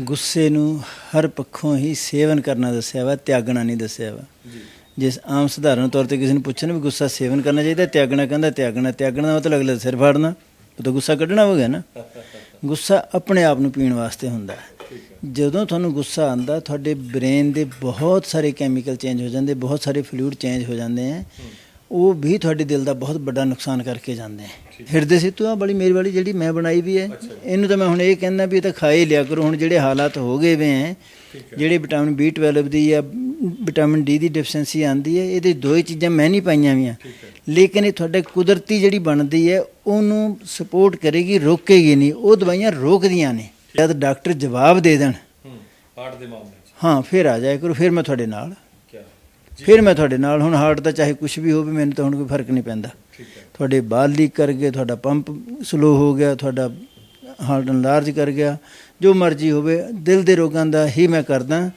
ਗੁੱਸੇ ਨੂੰ ਹਰ ਪੱਖੋਂ ਹੀ ਸੇਵਨ ਕਰਨਾ ਦੱਸਿਆ ਵਾ ਤਿਆਗਣਾ ਨਹੀਂ ਦੱਸਿਆ ਵਾ। ਜਿਸ ਆਮ ਸਧਾਰਨ ਤੌਰ ਤੇ ਕਿਸੇ ਨੂੰ ਪੁੱਛਣ ਵੀ ਗੁੱਸਾ ਸੇਵਨ ਕਰਨਾ ਚਾਹੀਦਾ ਤਿਆਗਣਾ ਕਹਿੰਦਾ ਤਿਆਗਣਾ ਤਿਆਗਣਾ ਦਾ ਮਤਲਬ ਅਗਲੇ ਸਿਰ ਫਾੜਨਾ ਉਹ ਤਾਂ ਗੁੱਸਾ ਕੱਢਣਾ ਹੋ ਗਿਆ ਨਾ। ਗੁੱਸਾ ਆਪਣੇ ਆਪ ਨੂੰ ਪੀਣ ਵਾਸਤੇ ਹੁੰਦਾ ਹੈ। ਜਦੋਂ ਤੁਹਾਨੂੰ ਗੁੱਸਾ ਆਂਦਾ ਤੁਹਾਡੇ ਬ੍ਰੇਨ ਦੇ ਬਹੁਤ ਸਾਰੇ ਕੈਮੀਕਲ ਚੇਂਜ ਹੋ ਜਾਂਦੇ ਬਹੁਤ ਸਾਰੇ ਫਲੂਇਡ ਚੇਂਜ ਹੋ ਜਾਂਦੇ ਆ। ਉਹ ਵੀ ਤੁਹਾਡੇ ਦਿਲ ਦਾ ਬਹੁਤ ਵੱਡਾ ਨੁਕਸਾਨ ਕਰਕੇ ਜਾਂਦੇ ਆ। ਹਿਰਦੇ ਸਿੱਤੂ ਆ ਬੜੀ ਮੇਰੀ ਵਾਲੀ ਜਿਹੜੀ ਮੈਂ ਬਣਾਈ ਵੀ ਹੈ। ਇਹਨੂੰ ਤਾਂ ਮੈਂ ਹੁਣ ਇਹ ਕਹਿੰਦਾ ਵੀ ਇਹ ਤਾਂ ਖਾ ਹੀ ਲਿਆ ਕਰੋ ਹੁਣ ਜਿਹੜੇ ਹਾਲਾਤ ਹੋ ਗਏ ਵੇ ਹੈ ਜਿਹੜੇ ਵਿਟਾਮਿਨ B12 ਦੀ ਜਾਂ ਵਿਟਾਮਿਨ ਡੀ ਦੀ ਡਿਫੀਸ਼ੈਂਸੀ ਆਂਦੀ ਹੈ ਇਹਦੇ ਦੋ ਹੀ ਚੀਜ਼ਾਂ ਮੈਂ ਨਹੀਂ ਪਾਈਆਂ ਵੀਆਂ। ਲੇਕਿਨ ਇਹ ਤੁਹਾਡੇ ਕੁਦਰਤੀ ਜਿਹੜੀ ਬਣਦੀ ਹੈ ਉਹਨੂੰ ਸਪੋਰਟ ਕਰੇਗੀ ਰੋਕੇਗੀ ਨਹੀਂ। ਉਹ ਦਵਾਈਆਂ ਰੋਕਦੀਆਂ ਨੇ। ਜਦ ਡਾਕਟਰ ਜਵਾਬ ਦੇ ਦੇਣ। ਦੇ ਮਾਮਲੇ ਹਾਂ ਫਿਰ ਆ ਜਾਇਆ ਕਰੋ ਫਿਰ ਮੈਂ ਤੁਹਾਡੇ ਨਾਲ। ਫਿਰ ਮੈਂ ਤੁਹਾਡੇ ਨਾਲ ਹੁਣ ਹਾਰਟ ਦਾ ਚਾਹੇ ਕੁਝ ਵੀ ਹੋਵੇ ਮੈਨੂੰ ਤਾਂ ਹੁਣ ਕੋਈ ਫ਼ਰਕ ਨਹੀਂ ਪੈਂਦਾ। ਤੁਹਾਡੇ ਬਾਲ ਲੀਕ ਕਰ ਗਏ ਤੁਹਾਡਾ ਪੰਪ ਸਲੋ ਹੋ ਗਿਆ ਤੁਹਾਡਾ ਹਾਰਟ ਅਨਲਾਰਜ ਕਰ ਗਿਆ। ਜੋ ਮਰਜ਼ੀ ਹੋਵੇ ਦਿਲ ਦੇ ਰੋਗਾਂ ਦਾ ਹੀ ਮੈਂ ਕਰਦਾ।